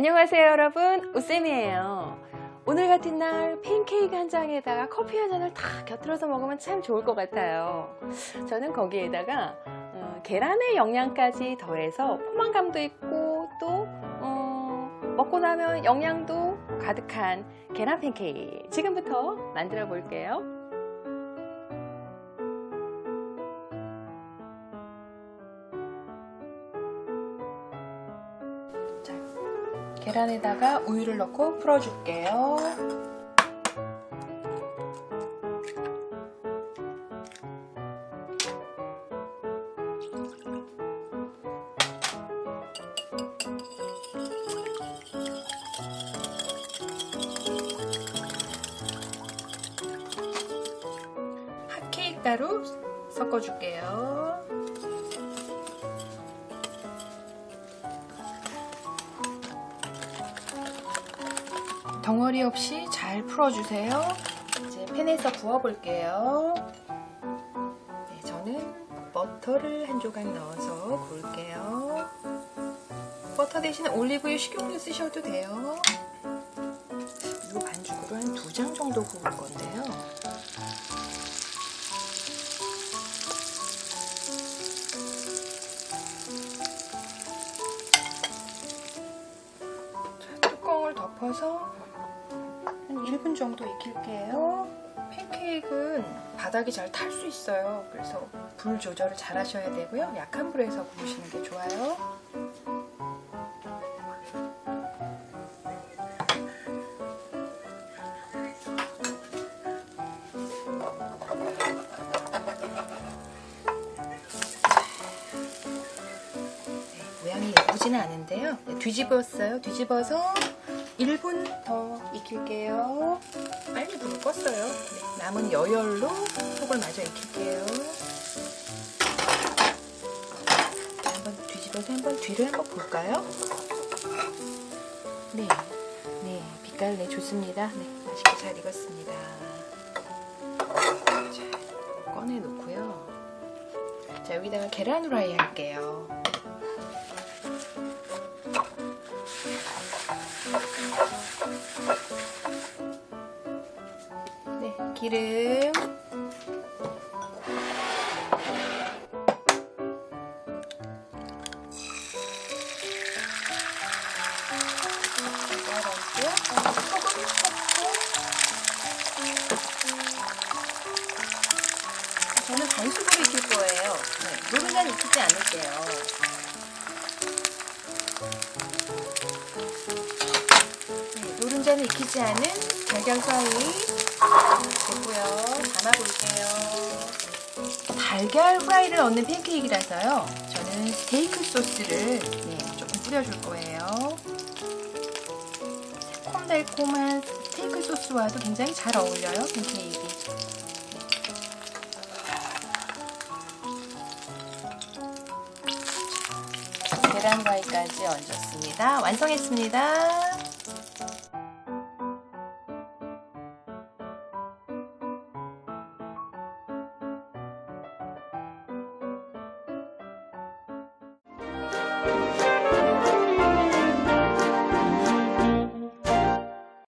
안녕하세요 여러분. 우쌤이에요. 오늘 같은 날 팬케이크 한 장에다가 커피 한 잔을 다 곁들여서 먹으면 참 좋을 것 같아요. 저는 거기에다가 어, 계란의 영양까지 더해서 포만감도 있고 또 어, 먹고 나면 영양도 가득한 계란 팬케이크. 지금부터 만들어 볼게요 계란에다가 우유를 넣고 풀어줄게요. 핫케이크 가루 섞어줄게요. 덩어리 없이 잘 풀어주세요. 이제 팬에서 구워볼게요. 네, 저는 버터를 한 조각 넣어서 구울게요. 버터 대신 올리브유 식용유 쓰셔도 돼요. 이 반죽으로 한 두 장 정도 구울 건데요. 자, 뚜껑을 덮어서 한 1분 정도 익힐게요. 팬케이크는 바닥이 잘 탈 수 있어요. 그래서 불 조절을 잘 하셔야 되고요. 약한 불에서 구우시는 게 좋아요. 네, 모양이 예쁘지는 않은데요. 네, 뒤집었어요. 뒤집어서 1분 더 익힐게요. 빨리 불을 껐어요. 네, 남은 여열로 속을 마저 익힐게요. 자, 한번 뒤집어서 한번 뒤를 한번 볼까요? 네, 네, 빛깔 네 좋습니다. 네, 맛있게 잘 익었습니다. 자, 꺼내 놓고요. 자, 여기다가 계란 후라이 할게요. 기름. 저는 반숙으로 익힐 거예요. 네, 노른자는 익히지 않을게요. 네, 노른자는 익히지 않은 달걀 사이 됐고요. 담아볼게요. 달걀 프라이를 넣는 팬케이크라서요. 저는 스테이크 소스를 네, 조금 뿌려줄 거예요. 새콤달콤한 스테이크 소스와도 굉장히 잘 어울려요, 팬케이크. 계란 프라이까지 얹었습니다. 완성했습니다.